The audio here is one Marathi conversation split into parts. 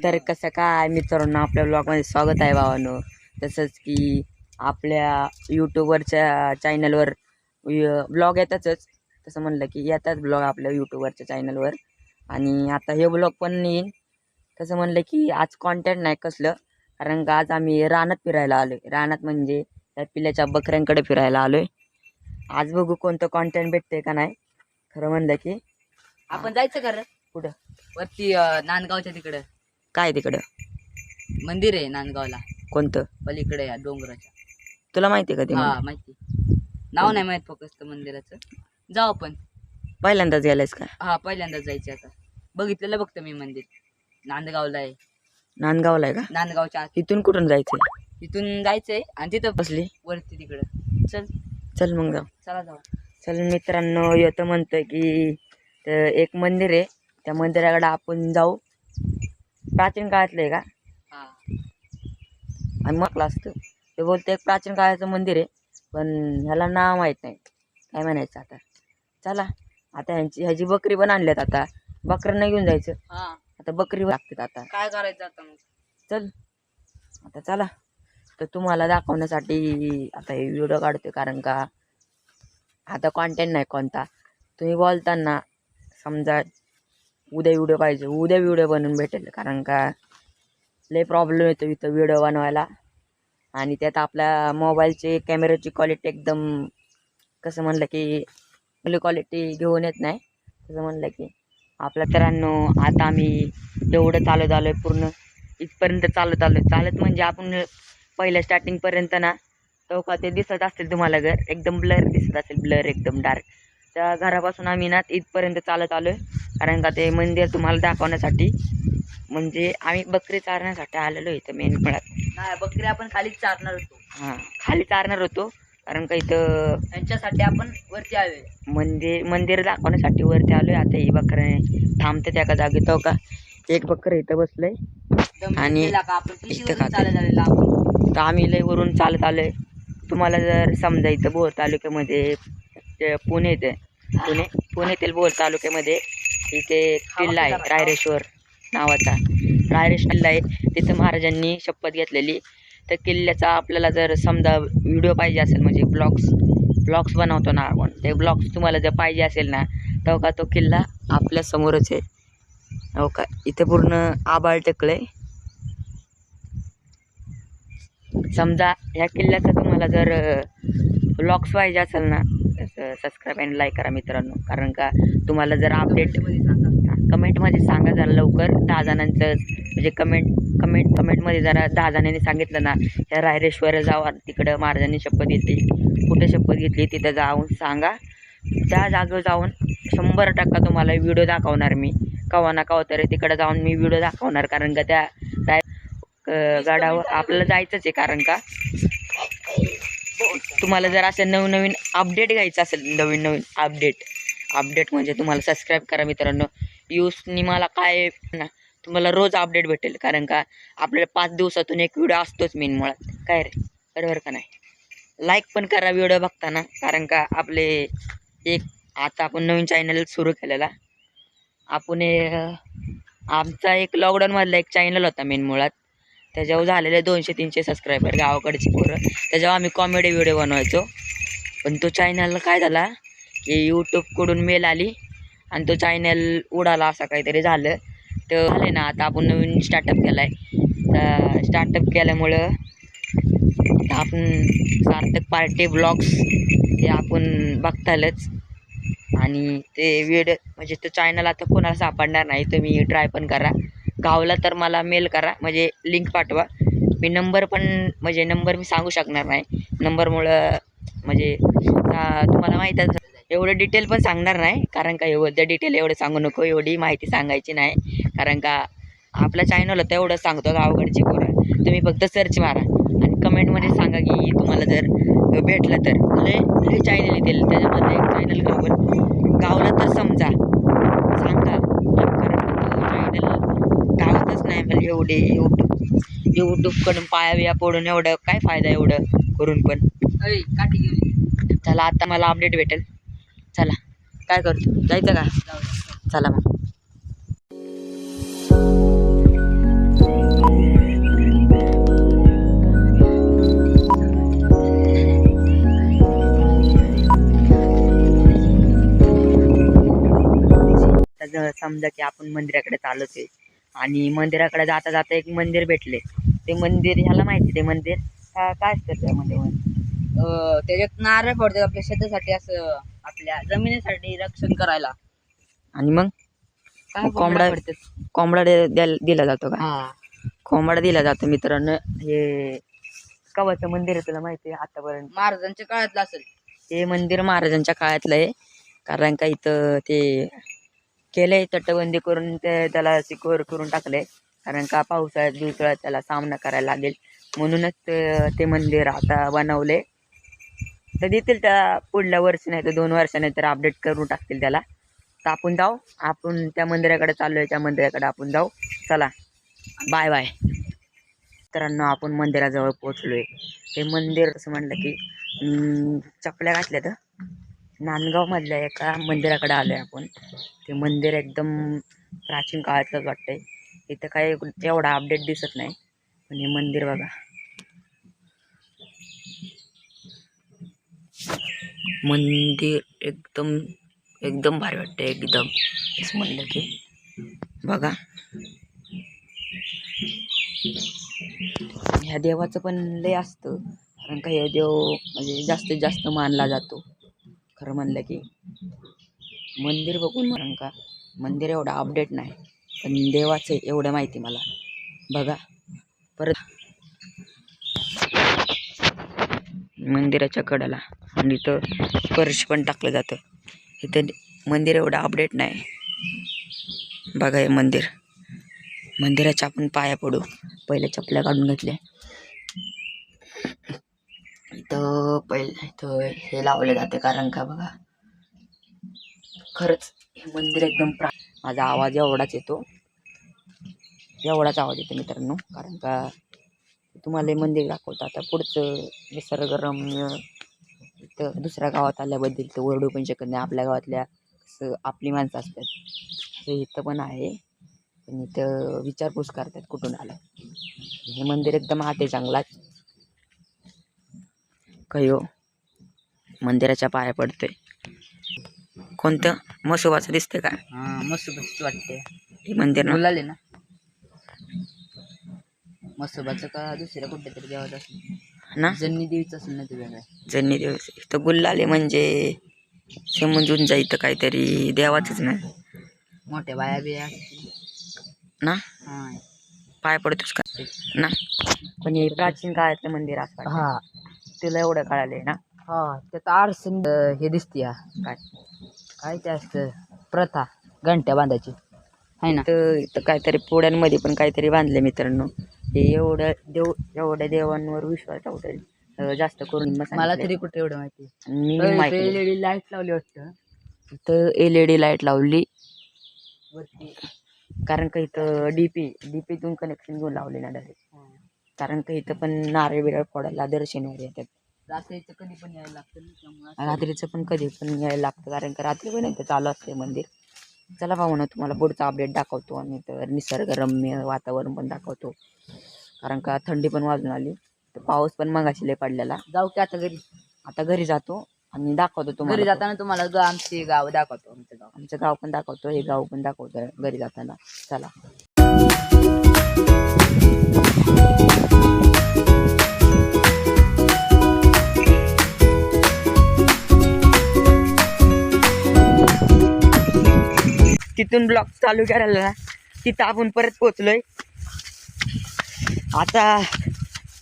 तर कसं काय मित्रांनो आपल्या ब्लॉगमध्ये स्वागत आहे भावानो. तसंच की आपल्या यूट्यूबवरच्या चॅनलवर ब्लॉग येतातच. तसं म्हणलं की येतात ब्लॉग आपल्या यूट्यूबवरच्या चॅनलवर आणि आता हे ब्लॉग पण येईन. तसं म्हणलं की आज कॉन्टेंट नाही कसलं कारण का आज आम्ही रानात फिरायला आलो आहे रानात म्हणजे त्या पिल्याच्या बकऱ्यांकडे फिरायला आलो आहे आज बघू कोणतं कॉन्टेंट भेटते का नाही. खरं म्हणलं की आपण जायचं खरं कुठं? वरती नांदगावच्या तिकडं. काय तिकडं? मंदिर आहे नांदगावला. कोणतं? पलीकडे या डोंगराच्या. तुला माहिती का ते हा मंदिर? माहिती. नाव नाही माहीत फक्त मंदिराचं. जाऊ आपण. पहिल्यांदाच गेलायस का? हा पहिल्यांदाच जायचं आता. बघितलेलं बघतं मी मंदिर. नांदगावला आहे. नांदगावला आहे का? नांदगावच्या आत. इथून कुठून जायचंय? तिथून जायचंय आणि तिथं बसली. वरती तिकडं. चल. चल मग जाऊ. चला जाऊ. चल मित्रांनो येतं म्हणतं की एक मंदिर आहे. त्या मंदिराकडे आपण जाऊ. प्राचीन काळातलं आहे का? हा. आम्ही म्हटलं असतं. ते बोलते एक प्राचीन काळाचं मंदिर आहे पण ह्याला नाव माहीत नाही. काय म्हणायचं आता? चला आता ह्यांची ह्याची बकरी पण आणल्यात आता. बकऱ्यांना घेऊन जायचं. हा. आता बकरी लागतात आता. काय करायचं आता मग? चल आता चला. तर तुम्हाला दाखवण्यासाठी आता हे व्हिडिओ काढते कारण का? आता कॉन्टेंट नाही कोणता. तुम्ही बोलताना समजा उद्या व्हिडिओ पाहिजे. उद्या व्हिडिओ बनवून भेटेल. कारण का लय प्रॉब्लेम येतो इथं व्हिडिओ बनवायला. आणि त्यात आपल्या मोबाईलची कॅमेराची क्वालिटी एकदम कसं म्हणलं की आपली क्वालिटी घेऊन येत नाही. तसं म्हणलं की आपल्या तरांनो आता आम्ही एवढं चालत आलो आहे पूर्ण. इथपर्यंत चालत आलो आहे चालत म्हणजे आपण पहिल्या स्टार्टिंगपर्यंत ना तो का ते दिसत असतील तुम्हाला घर. एकदम ब्लर दिसत असेल. ब्लर एकदम डार्क त्या घरापासून आम्ही ना इथपर्यंत चालत आलो आहे कारण का ते मंदिर तुम्हाला दाखवण्यासाठी. म्हणजे आम्ही बकरी चारण्यासाठी आलेलो इथं मेन नाही बकरी आपण खालीच चारणार होतो. हां खाली चारणार होतो. कारण का इथं यांच्यासाठी आपण वरती आलोय. मंदिर मंदिर दाखवण्यासाठी वरती आलो आहे आता ही बकऱ्याने थांबते त्या एका जागी. तो का एक बकरं इथं बसलंय. दम आणि का आपण? किती इथं वरून खाते. चालत आलेलो आपण? तर आम्ही लय वरून चालत आलो आहे तुम्हाला जर समजा इथं बोर तालुक्यामध्ये ते पुणे येते पुणे पुण्यातील बोर तालुक्यामध्ये इथे किल्ला आहे रायरेश्वर नावाचा. रायरेश किल्ला आहे. तिथं महाराजांनी शपथ घेतलेली. तर किल्ल्याचा आपल्याला जर समजा व्हिडिओ पाहिजे असेल म्हणजे ब्लॉग्स ब्लॉग्स बनवतो ना आपण ते ब्लॉग्स तुम्हाला जर पाहिजे असेल ना तर का तो किल्ला आपल्या समोरच आहे. हो का? इथे पूर्ण आबाळ टेकलं आहे समजा ह्या किल्ल्याचा तुम्हाला जर ब्लॉग्स पाहिजे असेल ना सबस्क्राईब आणि लाईक करा मित्रांनो. कारण का तुम्हाला जर अपडेट कमेंटमध्ये सांगा जरा लवकर. दहा जणांचं म्हणजे कमेंट कमेंट कमेंटमध्ये जरा दहा जणांनी सांगितलं ना त्या रायरेश्वर जावा. तिकडं महाराजांनी शपथ घेतली. कुठे शपथ घेतली? तिथं जाऊन सांगा. त्या जागेवर जाऊन शंभर टक्का तुम्हाला व्हिडिओ दाखवणार मी. कवा ना कवा तरी तिकडं जाऊन मी व्हिडिओ दाखवणार. कारण का त्या गडावर आपल्याला जायचंच आहे. कारण का तुम्हाला जर असं नवनवीन अपडेट घ्यायचं असेल नवीन नवीन अपडेट अपडेट म्हणजे तुम्हाला सबस्क्राईब करा मित्रांनो. यूजनी मला काय ना तुम्हाला रोज अपडेट भेटेल कारण का आपल्याला पाच दिवसातून एक व्हिडिओ असतोच मेन मुळात. काय रे? बरोबर का नाही? लाईक पण करा व्हिडिओ बघताना कारण का आपले एक आता आपण नवीन चॅनल सुरू केलेला. आपण आमचा एक लॉकडाऊनमधला एक चॅनल होता मेन मुळात. त्याच्यावर झालेले दोनशे तीनशे सबस्क्रायबर गावाकडची पोरं. त्याच्यावर आम्ही कॉमेडी व्हिडिओ बनवायचो. पण तो चॅनलला काय झाला की यूट्यूबकडून मेल आली आणि तो चॅनल उडाला असं काहीतरी झालं. तर झाले ना आता आपण नवीन स्टार्टअप केला आहे तर स्टार्टअप केल्यामुळं आपण सार्थक पार्टी ब्लॉग्स हे आपण बघतालच. आणि ते वेड म्हणजे तो चॅनल आता कोणाला सापडणार नाही तुम्ही ट्राय पण करा. गावला तर मला मेल करा. म्हणजे लिंक पाठवा. मी नंबर पण म्हणजे नंबर मी सांगू शकणार नाही. नंबरमुळं म्हणजे तुम्हाला माहीत आहे एवढं डिटेल पण सांगणार नाही. कारण का एवढं डिटेल एवढं सांगू नको. एवढी माहिती सांगायची नाही. कारण का आपल्या चॅनल तेवढं एवढं सांगतो गावकडची पोरं. तुम्ही फक्त सर्च मारा. आणि कमेंटमध्ये सांगा की तुम्हाला जर भेटलं तर. म्हणजे लय चॅनल येतील त्याच्यामध्ये. एक चॅनल गावला तर समजा. सांगा. टाकतच नाही मला एवढे यूट्यूब यूट्यूबकडून पाया पडून एवढं काय फायदा एवढं करून पण. चला आता मला अपडेट भेटेल. चला काय करतो जायचं का? चला मग. समजा की आपण मंदिराकडे चालत आहे आणि मंदिराकडे जाता जाता एक मंदिर भेटले. ते मंदिर ह्याला माहिती ते मंदिर? का- काय असतं त्यामध्ये अं, त्याच्यात नारळ फोडतात आपल्या शेतासाठी असं आपल्या जमिनीसाठी रक्षण करायला. आणि मग? कोंबडा- पडतात कोंबडा दिला जातो का? हा. कोंबडा दिला जातो मित्रांनो. हे कवाचं मंदिर आहे तुला माहिती आहे आतापर्यंत? महाराजांच्या काळातलं असेल. हे मंदिर महाराजांच्या काळातलं आहे. कारण का इथं ते केलंय तटबंदी करून ते त्याला सिक्युअर करून टाकलंय कारण का पावसाळ्यात दिवसाळ्यात त्याला सामना करायला लागेल. म्हणूनच ते- मंदिर आता बनवले. तर देतील त्या पुढल्या वर्षी नाही तर दोन वर्षाने तर अपडेट करून टाकतील त्याला. तर आपण जाऊ. आपण त्या मंदिराकडे चाललोय. त्या मंदिराकडे आपण जाऊ. चला. बाय बाय मित्रांनो आपण मंदिराजवळ पोचलोय हे मंदिर असं म्हणलं की चपल्या घातल्या तर नांदगावमधल्या एका मंदिराकडे आलो आहे आपण. ते मंदिर एकदम प्राचीन काळातलंच वाटतंय. इथं काही एवढा अपडेट दिसत नाही. पण हे मंदिर बघा. मंदिर एकदम एकदम भारी वाटतं एकदम. असं म्हणलं की बघा. ह्या देवाचं पण लय असतं. कारण का हे देव म्हणजे जास्तीत जास्त मानला जातो. खरं म्हणलं की. मंदिर बघून म्हणून का मंदिर एवढं अपडेट नाही पण देवाचं एवढं माहिती मला. बघा. परत मंदिराच्या कडेला आणि इथं स्पर्श पण टाकलं जातं. इथं मंदिर एवढं अपडेट नाही. बघा हे मंदिर. मंदिराच्या आपण पाया पडू. पहिले चपल्या काढून घेतल्या. इथं पहिले इथं हे लावलं जाते. कारण का बघा खरंच हे मंदिर एकदम प्रा माझा आवाज एवढाच येतो. एवढाच आवाज येतो मित्रांनो. कारण का तुम्हाला हे मंदिर दाखवतं. आता पुढचं निसर्गरम्य इथं दुसऱ्या गावात आल्याबद्दल तर ओरडू पण शकत नाही. आपल्या गावातल्या कसं आपली माणसं असतात. असं इथं पण आहे. पण इथं विचारपूस करतात कुठून आलं. हे मंदिर एकदम आत आहे चांगलाच कयो. मंदिराच्या पाया पडतोय. कोणतं? मसोबाचं दिसतंय का? हा मस्त वाटते हे मंदिर ना? ना. मसोबाचं का दुसऱ्या कुठल्या तरी देवाचं असेल. ना? जन्नी देवीचं असेल ना ते वेगळं. जन्नी दिवस इथं गुल्लाले म्हणजे समजून जा इथं काहीतरी देवाचंच ना? मोठ्या बाया बिया असतील. ना? हा. पाय पडतोस का? ना? पण हे प्राचीन काळातलं मंदिर असं हा. तुला एवढं कळालंय ना? हा त्यात आरसन हे दिसते हा काय? काय ते असतं प्रथा घंट्या बांधायची. आहे ना? तर इथं काहीतरी पोळ्यांमध्ये पण काहीतरी बांधले मित्रांनो. हे एवढं देव एवढ्या देवांवर विश्वास ठेवतोय जास्त करून मग मला सांगितलंय. तरी कुठे एवढं माहिती मी माहिती. एलईडी लाइट लावली वाटतं. इथं एल ई डी लाइट लावली. वरती. कारण का इथं डी पी डी पीतून कनेक्शन घेऊन लावले ना डायरेक्ट कारण का इथं पण नारळ बिरळ फोडायला दर शनिवारी येतात. रात्रीचं कधी पण यायला लागतं त्यामुळे रात्रीचं पण कधी पण यायला लागतं कारण का रात्री पण इथं चालू असते मंदिर. चला पाहू ना तुम्हाला पुढचा अपडेट दाखवतो आणि तर निसर्गरम्य वातावरण पण दाखवतो. कारण का थंडी पण वाजून आली. तर पाऊस पण मगाशी लय पडलेला. जाऊ की आता घरी. आता घरी जातो आणि दाखवतो घरी तुम्हाला जाताना तुम्हाला ग- आमची गाव दाखवतो आमचं गाव. आमचं गाव पण दाखवतो हे गाव पण दाखवतो घरी जाताना. चला. तिथून ब्लॉक चालू करायला ना तिथं आपण परत पोचलोय आता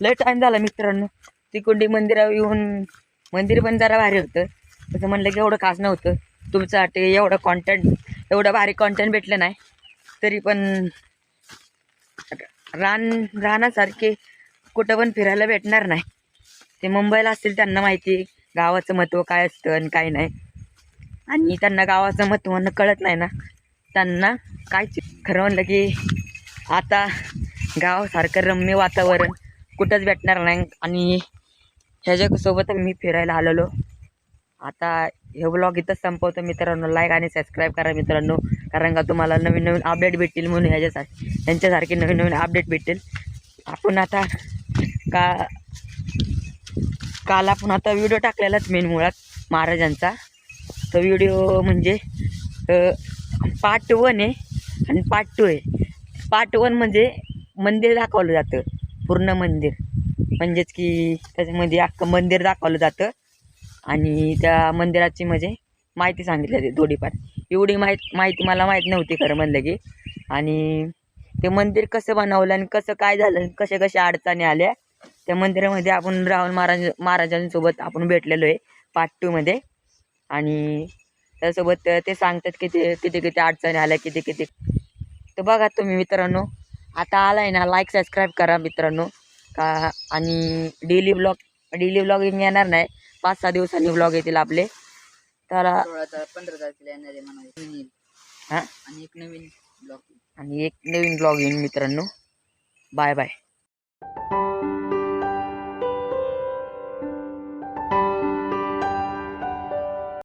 लय टाईम झाला मित्रांनो. तिकोंडी मंदिरावर येऊन मंदिर पण जरा भारी होतं. तसं म्हणलं की एवढं खास नव्हतं. तुमच्यासाठी एवढं कॉन्टेंट एवढं भारी कॉन्टेंट भेटलं नाही. तरी पण रान रानासारखे कुठं पण फिरायला भेटणार नाही. ते मुंबईला असतील त्यांना माहिती गावाचं महत्त्व काय असतं आणि काय नाही. आणि त्यांना गावाचं महत्त्व कळत नाही ना. त्यांना काय खरं म्हणलं की आता गावासारखं रम्य वातावरण कुठंच भेटणार नाही आणि ह्याच्यासोबत मी फिरायला आलेलो. आता हे ब्लॉग इथंच संपवतो मित्रांनो. लाईक आणि सबस्क्राईब करा मित्रांनो. कारण का तुम्हाला नवीन नवीन अपडेट भेटतील म्हणून ह्याच्यासाठी त्यांच्यासारखे नवीन नवीन अपडेट भेटतील. आपण आता का काल आपण आता व्हिडिओ टाकलेलाच मेन मुळात महाराजांचा. तो व्हिडिओ म्हणजे पार्ट वन आहे आणि पार्ट टू आहे. पार्ट वन म्हणजे मंदिर दाखवलं जातं. पूर्ण मंदिर. म्हणजेच की त्याच्यामध्ये अख्खं मंदिर दाखवलं जातं. आणि त्या मंदिराची म्हणजे माहिती सांगितली जाते थोडीफार. एवढी माहीत माहिती मला माहीत नव्हती खरं म्हणलं की. आणि ते मंदिर कसं बनवलं आणि कसं काय झालं कशा कशा अडचणी आल्या त्या मंदिरामध्ये आपण राहुल महाराज महाराजांसोबत आपण भेटलेलो आहे पार्ट टूमध्ये आणि त्यासोबत ते सांगतात किती किती किती अडचणी आल्या किती किती. तर बघा तुम्ही मित्रांनो आता आला आहे ना लाईक सबस्क्राईब करा मित्रांनो. का आणि डेली ब्लॉग डेली ब्लॉगिंग येणार नाही. पाच सहा दिवसांनी ब्लॉग येतील आपले. तर पंधरा तारखेला येणार आहे म्हणा नवीन येईल. हां? आणि एक नवीन ब्लॉग आणि एक नवीन ब्लॉग येईन मित्रांनो. Bye bye